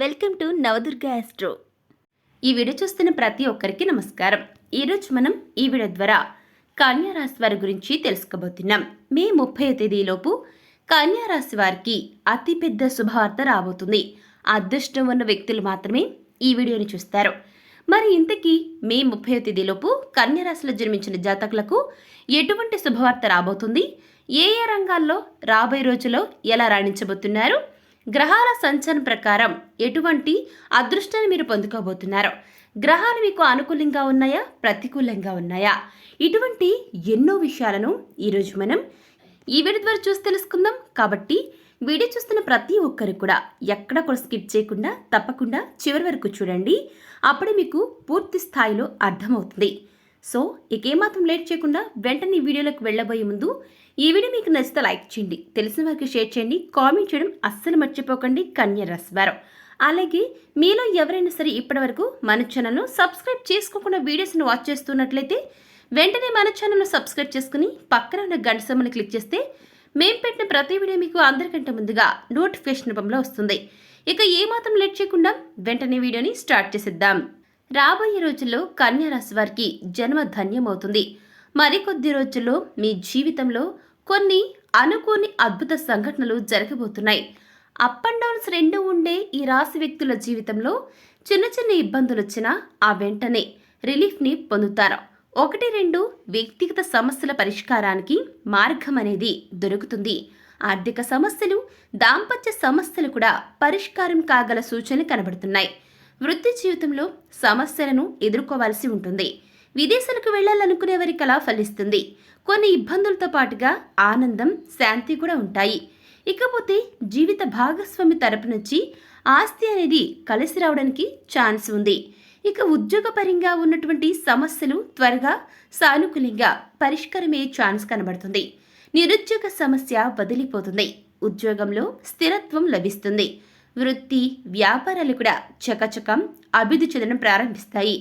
Welcome to Navadurga astro ఈ video చూస్తున్న ప్రతి ఒక్కరికి నమస్కారం. ఈరోజు మనం ఈ వీడియో ద్వారా కన్యా రాశి వారి గురించి తెలుసుకోబోతున్నాం. మే ముప్పై తేదీలోపు కన్యారాశి వారికి అతిపెద్ద శుభవార్త రాబోతుంది. అదృష్టం ఉన్న వ్యక్తులు మాత్రమే ఈ వీడియోని చూస్తారు. మరి ఇంతకీ మే ముప్పై తేదీలోపు కన్యా రాశిలో జన్మించిన జాతకులకు ఎటువంటి శుభవార్త రాబోతుంది? ఏ ఏ రంగాల్లో రాబోయే రోజుల్లో ఎలా రాణించబోతున్నారు? గ్రహాల సంచలనం ప్రకారం ఎటువంటి అదృష్టాన్ని మీరు పొందుకోబోతున్నారు? గ్రహాలు మీకు అనుకూలంగా ఉన్నాయా? ప్రతికూలంగా ఉన్నాయా? ఇటువంటి ఎన్నో విషయాలను ఈరోజు మనం ఈ వీడియో ద్వారా చూసి తెలుసుకుందాం. కాబట్టి వీడియో చూస్తున్న ప్రతి ఒక్కరు కూడా ఎక్కడ కూడా స్కిప్ చేయకుండా తప్పకుండా చివరి వరకు చూడండి. అప్పుడే మీకు పూర్తి స్థాయిలో అర్థమవుతుంది. సో ఇక ఏమాత్రం లేట్ చేయకుండా వెంటనే వీడియోలోకి వెళ్ళబోయే ముందు ఈ వీడియో మీకు నచ్చితే లైక్ చేయండి తెలిసిన వారికి షేర్ చేయండి కామెంట్ చేయడం అస్సలు మర్చిపోకండి. కన్య రస్వారం. అలాగే మీలో ఎవరైనా సరే ఇప్పటివరకు మన ఛానల్ను సబ్స్క్రైబ్ చేసుకోకుండా వీడియోస్ను వాచ్ చేస్తున్నట్లయితే వెంటనే మన ఛానల్ను సబ్స్క్రైబ్ చేసుకుని పక్కన ఉన్న గంట సమ్మని క్లిక్ చేస్తే మేము పెట్టిన ప్రతి వీడియో మీకు అందరికంటే ముందుగా నోటిఫికేషన్ రూపంలో వస్తుంది. ఇక ఏమాత్రం లేట్ చేయకుండా వెంటనే వీడియోని స్టార్ట్ చేసేద్దాం. రాబోయే రోజుల్లో కన్యారాశి వారికి జన్మ ధన్యమవుతుంది. మరికొద్ది రోజుల్లో మీ జీవితంలో కొన్ని అనుకోని అద్భుత సంఘటనలు జరగబోతున్నాయి. అప్ అండ్ డౌన్స్ రెండు ఉండే ఈ రాశి వ్యక్తుల జీవితంలో చిన్న చిన్న ఇబ్బందులు వచ్చినా ఆ వెంటనే రిలీఫ్ని పొందుతారు. ఒకటి రెండు వ్యక్తిగత సమస్యల పరిష్కారానికి మార్గం అనేది దొరుకుతుంది. ఆర్థిక సమస్యలు దాంపత్య సమస్యలు కూడా పరిష్కారం కాగల సూచనలు కనబడుతున్నాయి. వృత్తి జీవితంలో సమస్యలను ఎదుర్కోవాల్సి ఉంటుంది. విదేశాలకు వెళ్ళాలనుకునే వారి కళ ఫలిస్తుంది. కొన్ని ఇబ్బందులతో పాటుగా ఆనందం శాంతి కూడా ఉంటాయి. ఇకపోతే జీవిత భాగస్వామి తరపు నుంచి ఆస్తి అనేది కలిసి రావడానికి ఛాన్స్ ఉంది. ఇక ఉద్యోగపరంగా ఉన్నటువంటి సమస్యలు త్వరగా సానుకూలంగా పరిష్కారమయ్యే ఛాన్స్ కనబడుతుంది. నిరుద్యోగ సమస్య వదిలిపోతుంది. ఉద్యోగంలో స్థిరత్వం లభిస్తుంది. వృత్తి వ్యాపారాలు కూడా చకచకం అభివృద్ధి చెందడం ప్రారంభిస్తాయి.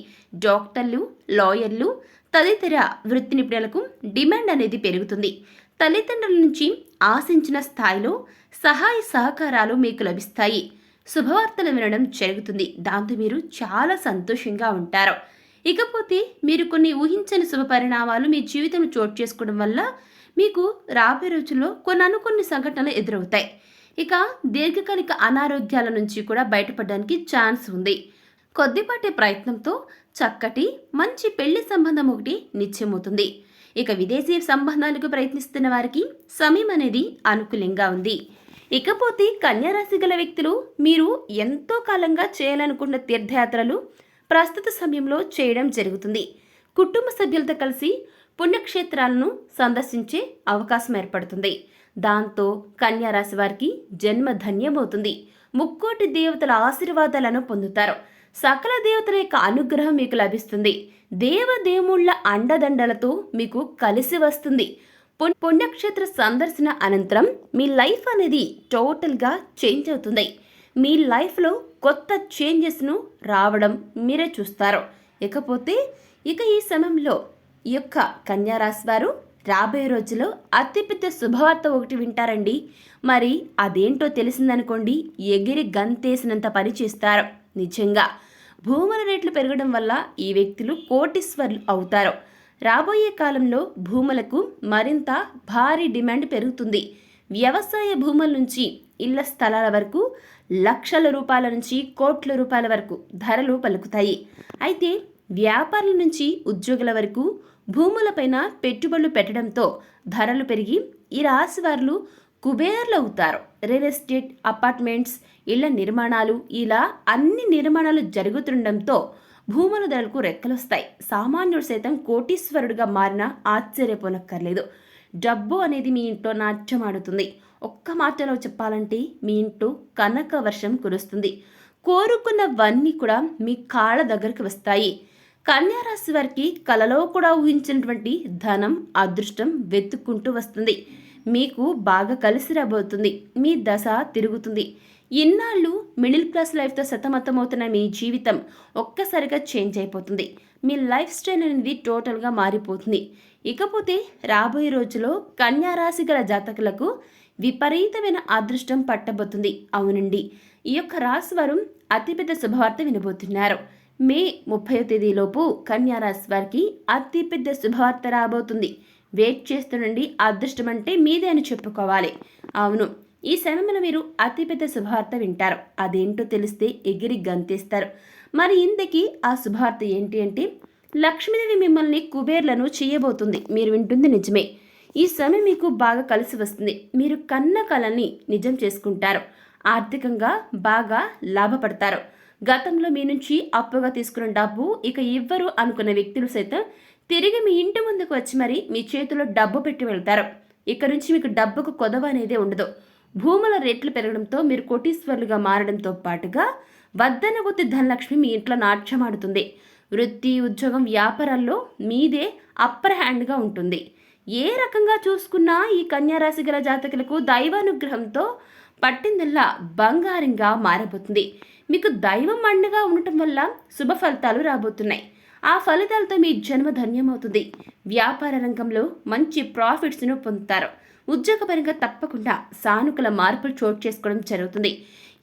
డాక్టర్లు లాయర్లు తదితర వృత్తి నిపుణులకు డిమాండ్ అనేది పెరుగుతుంది. తల్లిదండ్రుల నుంచి ఆశించిన స్థాయిలో సహాయ సహకారాలు మీకు లభిస్తాయి. శుభవార్తలు వినడం జరుగుతుంది. దాంతో మీరు చాలా సంతోషంగా ఉంటారు. ఇకపోతే మీరు కొన్ని ఊహించని శుభ పరిణామాలు మీ జీవితంలో చోటు చేసుకోవడం వల్ల మీకు రాబోయే రోజుల్లో కొన్ని అనుకున్న సంఘటనలు ఎదురవుతాయి. ఇక దీర్ఘకాలిక అనారోగ్యాల నుంచి కూడా బయటపడడానికి ఛాన్స్ ఉంది. కొద్దిపాటి ప్రయత్నంతో చక్కటి మంచి పెళ్ళి సంబంధం ఒకటి నిశ్చయమవుతుంది. ఇక విదేశీ సంబంధాలకు ప్రయత్నిస్తున్న వారికి సమయం అనేది అనుకూలంగా ఉంది. ఇకపోతే కన్యారాశి గల వ్యక్తులు మీరు ఎంతో కాలంగా చేయాలనుకున్న తీర్థయాత్రలు ప్రస్తుత సమయంలో చేయడం జరుగుతుంది. కుటుంబ సభ్యులతో కలిసి పుణ్యక్షేత్రాలను సందర్శించే అవకాశం ఏర్పడుతుంది. దాంతో కన్యా రాశి వారికి జన్మ ధన్యమవుతుంది. ముక్కోటి దేవతల ఆశీర్వాదాలను పొందుతారు. సకల దేవతల యొక్క అనుగ్రహం మీకు లభిస్తుంది. దేవదేముళ్ళ అండదండలతో మీకు కలిసి వస్తుంది. పుణ్యక్షేత్ర సందర్శన అనంతరం మీ లైఫ్ అనేది టోటల్గా చేంజ్ అవుతుంది. మీ లైఫ్లో కొత్త చేంజెస్ను రావడం మీరే చూస్తారు. ఇకపోతే ఇక ఈ సమయంలో ఈ యొక్క కన్యారాశి వారు రాబోయే రోజుల్లో అతిపెద్ద శుభవార్త ఒకటి వింటారండి. మరి అదేంటో తెలిసిందనుకోండి ఎగిరి గంతేసినంత పని చేస్తారు. నిజంగా భూముల రేట్లు పెరగడం వల్ల ఈ వ్యక్తులు కోటీశ్వర్లు అవుతారు. రాబోయే కాలంలో భూములకు మరింత భారీ డిమాండ్ పెరుగుతుంది. వ్యవసాయ భూముల నుంచి ఇళ్ళ స్థలాల వరకు లక్షల రూపాయల నుంచి కోట్ల రూపాయల వరకు ధరలు పలుకుతాయి. అయితే వ్యాపారుల నుంచి ఉద్యోగుల వరకు భూములపైన పెట్టుబడులు పెట్టడంతో ధరలు పెరిగి ఈ రాశి వారు కుబేర్లు అవుతారు రియల్ ఎస్టేట్ అపార్ట్మెంట్స్ ఇళ్ళ నిర్మాణాలు ఇలా అన్ని నిర్మాణాలు జరుగుతుండడంతో భూముల ధరలకు రెక్కలొస్తాయి. సామాన్యుడు సైతం కోటీశ్వరుడిగా మారిన ఆశ్చర్యపోనక్కర్లేదు. డబ్బు అనేది మీ ఇంట్లో నాట్యమాడుతుంది ఒక్క మాటలో చెప్పాలంటే మీ ఇంట్లో కనక వర్షం కురుస్తుంది. కోరుకున్నవన్నీ కూడా మీ కాళ్ళ దగ్గరికి వస్తాయి. కన్యారాశి వారికి కలలో కూడా ఊహించినటువంటి ధనం అదృష్టం వెతుక్కుంటూ వస్తుంది. మీకు బాగా కలిసి రాబోతుంది. మీ దశ తిరుగుతుంది. ఇన్నాళ్ళు మిడిల్ క్లాస్ లైఫ్తో సతమతమవుతున్న మీ జీవితం ఒక్కసారిగా చేంజ్ అయిపోతుంది. మీ లైఫ్ స్టైల్ అనేది టోటల్గా మారిపోతుంది. ఇకపోతే రాబోయే రోజులో కన్యారాశి గల జాతకులకు విపరీతమైన అదృష్టం పట్టబోతుంది. అవునండి. ఈ యొక్క రాశి వారు అతిపెద్ద శుభవార్త వినబోతున్నారు. మే ముప్పై తేదీలోపు కన్యా రాశి వారికి అతిపెద్ద శుభవార్త రాబోతుంది. వెయిట్ చేస్తుండండి అదృష్టం అంటే మీదే అని చెప్పుకోవాలి. అవును ఈ సమయంలో మీరు అతిపెద్ద శుభవార్త వింటారు. అదేంటో తెలిస్తే ఎగిరి గంతేస్తారు. మరి ఇంతకీ ఆ శుభవార్త ఏంటి అంటే లక్ష్మీదేవి మిమ్మల్ని కుబేర్లను చేయబోతుంది. మీరు వింటుంది నిజమే. ఈ సమయం మీకు బాగా కలిసి వస్తుంది. మీరు కన్న కళని నిజం చేసుకుంటారు. ఆర్థికంగా బాగా లాభపడతారు. గతంలో మీ నుంచి అప్పుగా తీసుకున్న డబ్బు ఇక ఇవ్వరు అనుకున్న వ్యక్తులు సైతం తిరిగి మీ ఇంటి ముందుకు వచ్చి మరి మీ చేతిలో డబ్బు పెట్టి వెళ్తారు. ఇక నుంచి మీకు డబ్బుకు కొదవ అనేది ఉండదు. భూముల రేట్లు పెరగడంతో మీరు కోటీశ్వరులుగా మారడంతో పాటుగా వద్దన కొద్ది ధనలక్ష్మి మీ ఇంట్లో నాట్యమాడుతుంది వృత్తి ఉద్యోగం వ్యాపారాల్లో మీదే అప్పర్ హ్యాండ్గా ఉంటుంది. ఏ రకంగా చూసుకున్నా ఈ కన్యారాశి గల జాతకులకు దైవానుగ్రహంతో పట్టిందల్లా బంగారంగా మారబోతుంది. మీకు దైవం అండగా ఉండటం వల్ల శుభ ఫలితాలు రాబోతున్నాయి. ఆ ఫలితాలతో మీ జన్మ ధన్యమవుతుంది. వ్యాపార రంగంలో మంచి ప్రాఫిట్స్ను పొందుతారు. ఉద్యోగపరంగా తప్పకుండా సానుకూల మార్పులు చోటు చేసుకోవడం జరుగుతుంది.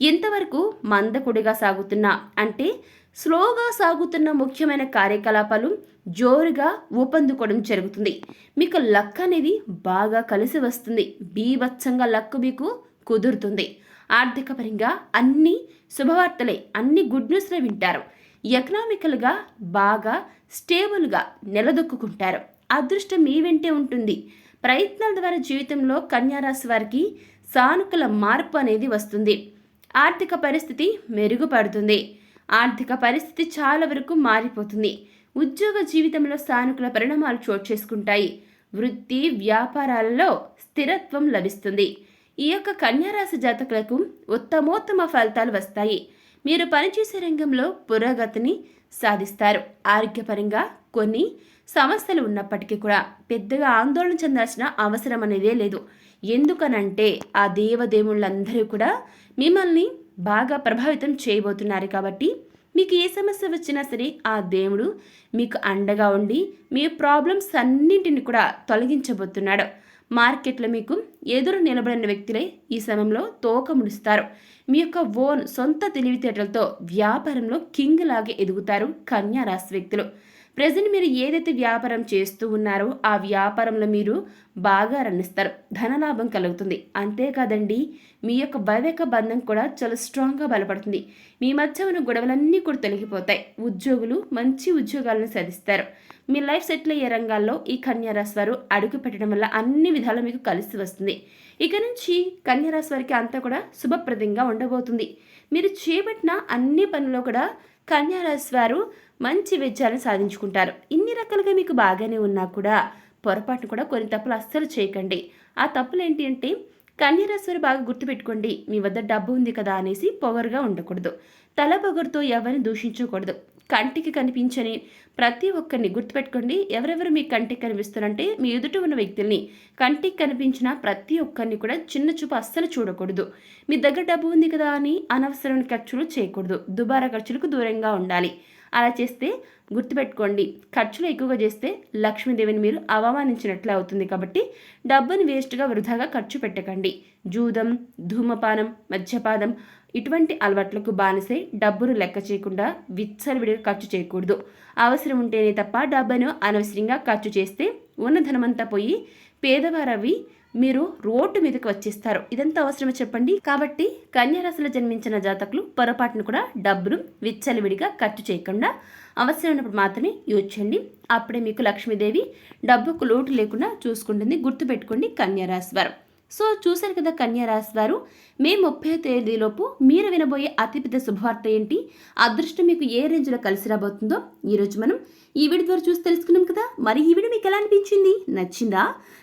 ఇంతవరకు మందకుడిగా సాగుతున్న అంటే స్లోగా సాగుతున్న ముఖ్యమైన కార్యకలాపాలు జోరుగా ఊపందుకోవడం జరుగుతుంది. మీకు లక్ అనేది బాగా కలిసి వస్తుంది. బీభత్సంగా లక్ మీకు కుదురుతుంది. ఆర్థిక పరంగా అన్ని శుభవార్తలే అన్ని గుడ్ న్యూస్లే వింటారు. ఎకనామికల్గా బాగా స్టేబుల్గా నిలదొక్కుంటారు అదృష్టం మీ వెంటే ఉంటుంది. ప్రయత్నాల ద్వారా జీవితంలో కన్యారాశి వారికి సానుకూల మార్పు అనేది వస్తుంది. ఆర్థిక పరిస్థితి మెరుగుపడుతుంది. ఆర్థిక పరిస్థితి చాలా వరకు మారిపోతుంది. ఉద్యోగ జీవితంలో సానుకూల పరిణామాలు చోటు చేసుకుంటాయి. వృత్తి వ్యాపారాలలో స్థిరత్వం లభిస్తుంది. ఈ యొక్క కన్యారాశి జాతకులకు ఉత్తమోత్తమ ఫలితాలు వస్తాయి. మీరు పనిచేసే రంగంలో పురోగతిని సాధిస్తారు. ఆరోగ్యపరంగా కొన్ని సమస్యలు ఉన్నప్పటికీ కూడా పెద్దగా ఆందోళన చెందాల్సిన అవసరం అనేదే లేదు. ఎందుకనంటే ఆ దేవదేవుళ్ళందరూ కూడా మిమ్మల్ని బాగా ప్రభావితం చేయబోతున్నారు కాబట్టి మీకు ఏ సమస్య వచ్చినా సరే ఆ దేవుడు మీకు అండగా ఉండి మీ ప్రాబ్లమ్స్ అన్నింటిని కూడా తొలగించబోతున్నాడు. మార్కెట్లో మీకు ఎదురు నిలబడిన వ్యక్తులే ఈ సమయంలో తోక ముడుస్తారు. మీ యొక్క ఓన్ సొంత తెలివితేటలతో వ్యాపారంలో కింగ్ లాగే ఎదుగుతారు కన్యా రాశి వ్యక్తులు. ప్రజెంట్ మీరు ఏదైతే వ్యాపారం చేస్తూ ఉన్నారో ఆ వ్యాపారంలో మీరు బాగా రణిస్తారు ధనలాభం కలుగుతుంది. అంతేకాదండి మీ యొక్క వైవేక బంధం కూడా చాలా స్ట్రాంగ్గా బలపడుతుంది. మీ మధ్య ఉన్న గొడవలన్నీ కూడా తొలగిపోతాయి. ఉద్యోగులు మంచి ఉద్యోగాలను సాధిస్తారు. మీ లైఫ్ సెటిల్ అయ్యే రంగాల్లో ఈ కన్యారాశి వారు అడుగు పెట్టడం వల్ల అన్ని విధాలు మీకు కలిసి వస్తుంది. ఇక నుంచి కన్యారాశి వారికి అంతా కూడా శుభప్రదంగా ఉండబోతుంది. మీరు చేపట్టిన అన్ని పనుల్లో కూడా కన్యారాశి వారు మంచి విజయాలను సాధించుకుంటారు. ఇన్ని రకాలుగా మీకు బాగానే ఉన్నా కూడా పొరపాటును కూడా కొన్ని తప్పులు అస్సలు చేయకండి. ఆ తప్పులు ఏంటి అంటే కన్యరాశ్వరి బాగా గుర్తుపెట్టుకోండి. మీ వద్ద డబ్బు ఉంది కదా అనేసి పొగరుగా ఉండకూడదు. తల పొగరుతో ఎవరిని దూషించకూడదు. కంటికి కనిపించని ప్రతి ఒక్కరిని గుర్తుపెట్టుకోండి. ఎవరెవరు మీ కంటికి కనిపిస్తారంటే మీ ఎదుట ఉన్న వ్యక్తుల్ని కంటికి కనిపించిన ప్రతి ఒక్కరిని కూడా చిన్న చూపు అస్సలు చూడకూడదు. మీ దగ్గర డబ్బు ఉంది కదా అని అనవసరమైన ఖర్చులు చేయకూడదు. దుబారా ఖర్చులకు దూరంగా ఉండాలి. అలా చేస్తే గుర్తుపెట్టుకోండి. ఖర్చులు ఎక్కువగా చేస్తే లక్ష్మీదేవిని మీరు అవమానించినట్లు అవుతుంది కాబట్టి డబ్బుని వేస్ట్గా వృధాగా ఖర్చు పెట్టకండి. జూదం ధూమపానం మద్యపానం ఇటువంటి అలవాట్లకు బానిసై డబ్బును లెక్క చేయకుండా విచ్చలవిడిగా ఖర్చు చేయకూడదు. అవసరం ఉంటేనే తప్ప డబ్బును అనవసరంగా ఖర్చు చేస్తే ఉన్న ధనమంతా పోయి పేదవారవి మీరు రోడ్డు మీదకి వచ్చేస్తారు. ఇదంతా అవసరమే చెప్పండి? కాబట్టి కన్యారాశిలో జన్మించిన జాతకులు పొరపాటును కూడా డబ్బును విచ్చలవిడిగా ఖర్చు చేయకుండా అవసరమైనప్పుడు మాత్రమే యూజ్ చేయండి. అప్పుడే మీకు లక్ష్మీదేవి డబ్బుకు లోటు లేకుండా చూసుకుంటుంది. గుర్తుపెట్టుకోండి కన్యారాశి వారు. సో చూశారు కదా కన్యా రాశి వారు మే ముప్పై తేదీలోపు మీరు వినబోయే అతిపెద్ద శుభవార్త ఏంటి? అదృష్టం మీకు ఏ రేంజ్లో కలిసి రాబోతుందో ఈరోజు మనం ఈ వీడియో ద్వారా చూసి తెలుసుకున్నాం కదా. మరి ఈ వీడియో మీకు ఎలా అనిపించింది? నచ్చిందా?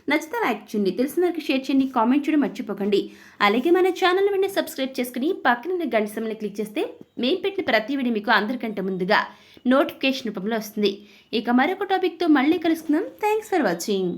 నచ్చితే లైక్ చేయండి. తెలిసిన వరకు షేర్ చేయండి. కామెంట్ చేయడం మర్చిపోకండి. అలాగే మన ఛానల్ వెంటనే సబ్స్క్రైబ్ చేసుకుని పక్కన గంట సమయంలో క్లిక్ చేస్తే మేము పెట్టిన ప్రతి వీడియో మీకు అందరికంటే ముందుగా నోటిఫికేషన్ రూపంలో వస్తుంది. ఇక మరొక టాపిక్తో మళ్ళీ కలుసుకుందాం. Thanks for watching.